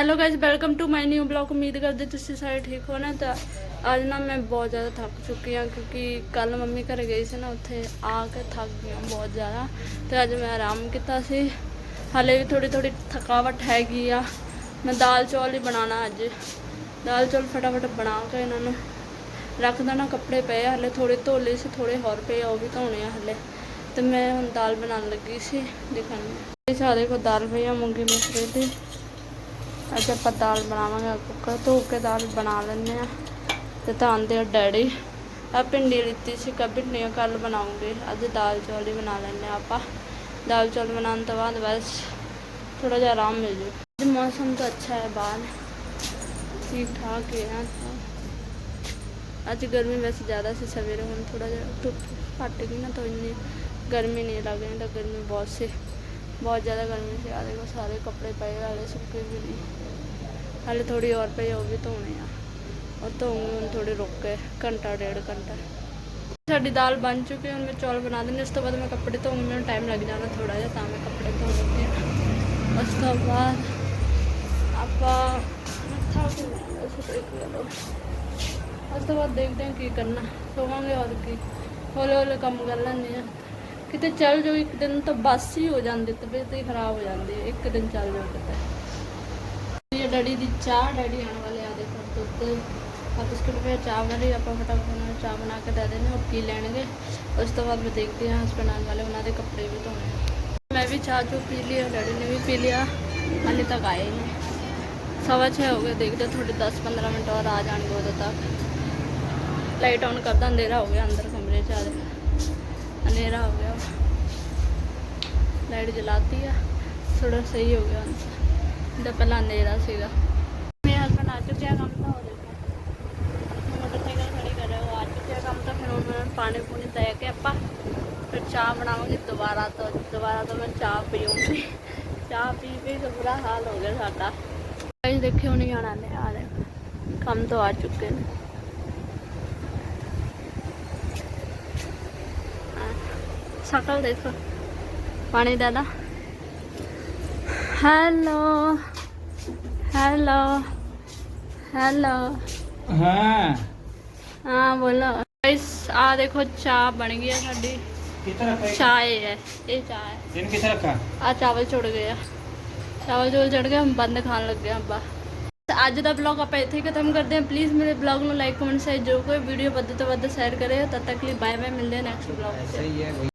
Hello guys welcome to my new blog ਉਮੀਦ ਕਰਦੇ ਤੁਸੀਂ ਸਾਰੇ ਠੀਕ ਹੋ ਨਾ ਤਾਂ ਅੱਜ ਨਾ ਮੈਂ ਬਹੁਤ ਜ਼ਿਆਦਾ ਥੱਕ ਚੁੱਕੀ ਹਾਂ ਕਿਉਂਕਿ ਕੱਲ ਮੰਮੀ ਘਰ ਗਈ ਸੀ ਨਾ ਉੱਥੇ ਆ ਕੇ ਥੱਕ ਗਈ ਹਾਂ ਬਹੁਤ ਜ਼ਿਆਦਾ ਤੇ ਅੱਜ ਮੈਂ ਆਰਾਮ ਕੀਤਾ ਸੀ ਹਾਲੇ ਵੀ ਥੋੜੀ ਥੋੜੀ ਥਕਾਵਟ ਹੈਗੀ ਆ ਮੈਂ ਦਾਲ ਚੌਲ ਹੀ ਬਣਾਉਣਾ ਅੱਜ ਦਾਲ ਚੌਲ ਫਟਾਫਟ ਬਣਾ ਕੇ ਇਹਨਾਂ ਨੂੰ ਰੱਖ ਦੇਣਾ ਕੱਪੜੇ ਪਏ ਆ ਹਲੇ ਥੋੜੇ ਧੋਲੇ ਸੀ ਥੋੜੇ ਹੋਰ ਪਏ ਆ ਉਹ ਵੀ ਧੋਣੇ ਆ ਹਲੇ ਤੇ ਮੈਂ ਹੁਣ ਦਾਲ ਬਣਾਉਣ ਲੱਗੀ ਸੀ ਦਿਖਾਣੀ ਸਾਰੇ ਕੋ ਦਾਲ ਪਈ ਆ ਮੂੰਗੀ ਮਸਰੇ ਦੀ ਅੱਜ ਆਪਾਂ ਦਾਲ ਬਣਾਵਾਂਗੇ ਕੁੱਕਰ ਧੋ ਕੇ ਦਾਲ ਬਣਾ ਲੈਂਦੇ ਆ ਤੇ ਤਾਂ ਆਂਦੇ ਆ ਡੈਡੀ ਆ ਭਿੰਡੀ ਲਿੱਤੀ ਸੀ ਕਾ ਭਿੰਡੀਆਂ ਕੱਲ ਬਣਾਉਂਗੇ, ਅੱਜ ਦਾਲ ਚੌਲ ਹੀ ਬਣਾ ਲੈਂਦੇ ਆ ਆਪਾਂ। ਦਾਲ ਚੌਲ ਬਣਾਉਣ ਤੋਂ ਬਾਅਦ ਬਸ ਥੋੜਾ ਜਿਹਾ ਆਰਾਮ ਮਿਲ ਜੂ ਅੱਜ ਮੌਸਮ ਤਾਂ ਅੱਛਾ ਹੈ ਬਾਹਰ। ਠੀਕ ਠਾਕ ਹੈ ਅੱਜ ਗਰਮੀ ਵੈਸੇ ਜ਼ਿਆਦਾ ਸੀ ਸਵੇਰੇ, ਹੁਣ ਥੋੜਾ ਜਿਹਾ ਧੁੱਪ ਘੱਟ ਗਈ ਨਾ ਤਾਂ ਇੰਨੀ ਗਰਮੀ ਨਹੀਂ ਲੱਗ ਰਹੀ, ਤਾਂ ਗਰਮੀ ਬਹੁਤ ਸੀ। ਬਹੁਤ ਜ਼ਿਆਦਾ ਗਰਮੀ ਸੀ। ਆ ਦੇਖੋ, ਸਾਰੇ ਕੱਪੜੇ ਪਏ ਵਾਲੇ ਸੁੱਕੇ ਵੀ ਨਹੀਂ। ਹਾਲੇ ਥੋੜੀ ਹੋਰ ਪਈ ਉਹ ਵੀ ਧੋਣੇ ਆ। ਉਹ ਧੋਉਂਗੇ ਹੁਣ ਥੋੜੇ ਰੁਕ ਕੇ, ਘੰਟਾ, ਡੇਢ ਘੰਟਾ। ਸਾਡੀ ਦਾਲ ਬਣ ਚੁੱਕੀ ਹੁਣ ਮੈਂ ਚੌਲ ਬਣਾ ਦਿੰਦੀ ਉਸ ਤੋਂ ਬਾਅਦ ਮੈਂ ਕੱਪੜੇ ਧੋਉਂਗੀ ਮੈਨੂੰ ਟਾਈਮ ਲੱਗ ਜਾਣਾ ਥੋੜਾ ਜਿਹਾ, ਤਾਂ ਮੈਂ ਕੱਪੜੇ ਧੋ ਲੈਂਦੀ ਹਾਂ। ਉਸ ਤੋਂ ਬਾਅਦ ਆਪਾਂ ਮੱਥਾ ਧੋਣਾ ਉਸ ਤੋਂ ਇੱਕ ਉਸ ਤੋਂ ਬਾਅਦ ਦੇਖਦੇ ਹਾਂ ਕੀ ਕਰਨਾ। ਸੋਵਾਂਗੇ ਔਰ ਕੀ। ਹੌਲੇ ਹੌਲੇ ਕੰਮ ਕਰ ਲੈਂਦੇ ਆ ਕਿਤੇ ਚੱਲ ਜਾਓ, ਇੱਕ ਦਿਨ ਤਾਂ ਬੱਸ ਹੀ ਹੋ ਜਾਂਦੀ ਤਬੀਅਤ ਹੀ ਖਰਾਬ ਹੋ ਜਾਂਦੀ ਇੱਕ ਦਿਨ ਚੱਲ ਜਾਓ ਕਿਤੇ। ਡੈਡੀ ਦੀ ਚਾਹ, ਡੈਡੀ ਆਉਣ ਵਾਲੇ ਆ ਦੇਖੋ ਦੁੱਧ ਆ ਬਿਸਕੁਟ ਪਿਆ, ਚਾਹ ਵਾਲੀ ਆਪਾਂ ਫਟਾਫਟ ਉਹਨਾਂ ਨੂੰ ਚਾਹ ਬਣਾ ਕੇ ਦੇ ਦਿੰਦੇ ਉਹ ਪੀ ਲੈਣਗੇ। ਉਸ ਤੋਂ ਬਾਅਦ ਮੈਂ ਦੇਖਦੀ ਹਾਂ ਹਸਬੰਡ ਆਉਣ ਵਾਲੇ, ਉਹਨਾਂ ਦੇ ਕੱਪੜੇ ਵੀ ਧੋਣੇ ਮੈਂ ਵੀ ਚਾਹ ਚੋ ਪੀ ਲਈ ਡੈਡੀ ਨੇ ਵੀ ਪੀ ਲਿਆ। ਹਾਲੇ ਤੱਕ ਆਏ ਨਹੀਂ। ਸਵਾ ਛੇ ਹੋ ਗਏ, ਦੇਖਦੇ ਤੁਹਾਡੇ 10-15 ਮਿੰਟ ਹੋਰ ਆ ਜਾਣਗੇ ਉਦੋਂ ਤੱਕ। ਲਾਈਟ ਆਨ ਕਰਦਾ ਅੰਧੇਰਾ ਹੋ ਗਿਆ ਅੰਦਰ ਕਮਰੇ 'ਚ ਆ ਦੇ। ਅੰਧੇਰਾ ਹੋ ਗਿਆ। ਲਾਈਟ ਜਲਾਤੀ ਆ। ਥੋੜਾ ਸਹੀ ਹੋ ਗਿਆ। ਹੁਣ ਤਾਂ ਪਹਿਲਾਂ ਅੰਧੇਰਾ ਸੀਗਾ। ਮੇਰੇ ਹਸਬੰਡ ਆ ਚੁੱਕਿਆ ਕੰਮ ਤਾਂ ਹੋ ਦੇਖੋ ਮੋਟਰਸਾਈਕਲ ਖੜੀ ਕਰ ਰਿਹਾ ਉਹ ਆ ਚੁੱਕਿਆ ਕੰਮ ਤਾਂ ਫਿਰ ਉਹਨਾਂ ਨੂੰ ਪਾਣੀ ਪੂਣੀ ਦੇ ਕੇ ਆਪਾਂ ਫਿਰ ਚਾਹ ਬਣਾਵਾਂਗੇ ਦੁਬਾਰਾ ਤੋਂ। ਦੁਬਾਰਾ ਤੋਂ ਮੈਂ ਚਾਹ ਪੀਊਂਗੀ। ਚਾਹ ਪੀ ਪੀ ਕੇ ਬੁਰਾ ਹਾਲ ਹੋ ਗਿਆ ਸਾਡਾ। ਗਾਇਸ ਦੇਖਿਓ ਨਹੀਂ ਆਣਾ ਨੇ ਆ ਕੰਮ ਤੋਂ ਆ ਚੁੱਕੇ ਨੇ। ਹਾਂ, ਸ਼ਕਲ ਦੇਖੋ। ਪਾਣੀ ਦਾਦਾ ਹੈਲੋ। ਹੈਲੋ ਹੈਲੋ ਹਾਂ। ਹਾਂ ਬੋਲੋ। ਗਾਇਸ ਆ ਦੇਖੋ ਚਾਹ ਬਣ ਗਈ ਹੈ ਸਾਡੀ। ਕਿੱਥੇ ਰੱਖਾ ਚਾਹ ਇਹ ਹੈ ਇਹ ਚਾਹ ਹੈ। ਦਿਨ ਕਿੱਥੇ ਰੱਖਾ ਆ ਚਾਵਲ ਚੁੜ ਗਏ ਆ। ਚਾਵਲ ਚੁੜ ਚੜ ਗਏ ਹਮ ਬੰਦ ਖਾਣ ਲੱਗੇ ਆਪਾਂ। ਅੱਜ ਦਾ ਬਲੌਗ ਆਪਾਂ ਇੱਥੇ ਖਤਮ ਕਰਦੇ ਹਾਂ। ਪਲੀਜ਼ ਮੇਰੇ ਬਲੌਗ ਨੂੰ ਲਾਈਕ ਕਮੈਂਟ ਸ਼ੇਅਰ ਜੋ ਕੋਈ ਵੀਡੀਓ ਵੱਧ ਤੋਂ ਵੱਧ ਸ਼ੇਅਰ ਕਰੇ ਤਦ ਤੱਕ ਲਈ ਬਾਏ ਬਾਏ ਮਿਲਦੇ ਹਾਂ ਨੈਕਸਟ ਬਲੌਗ 'ਚ। ਸਹੀ ਹੈ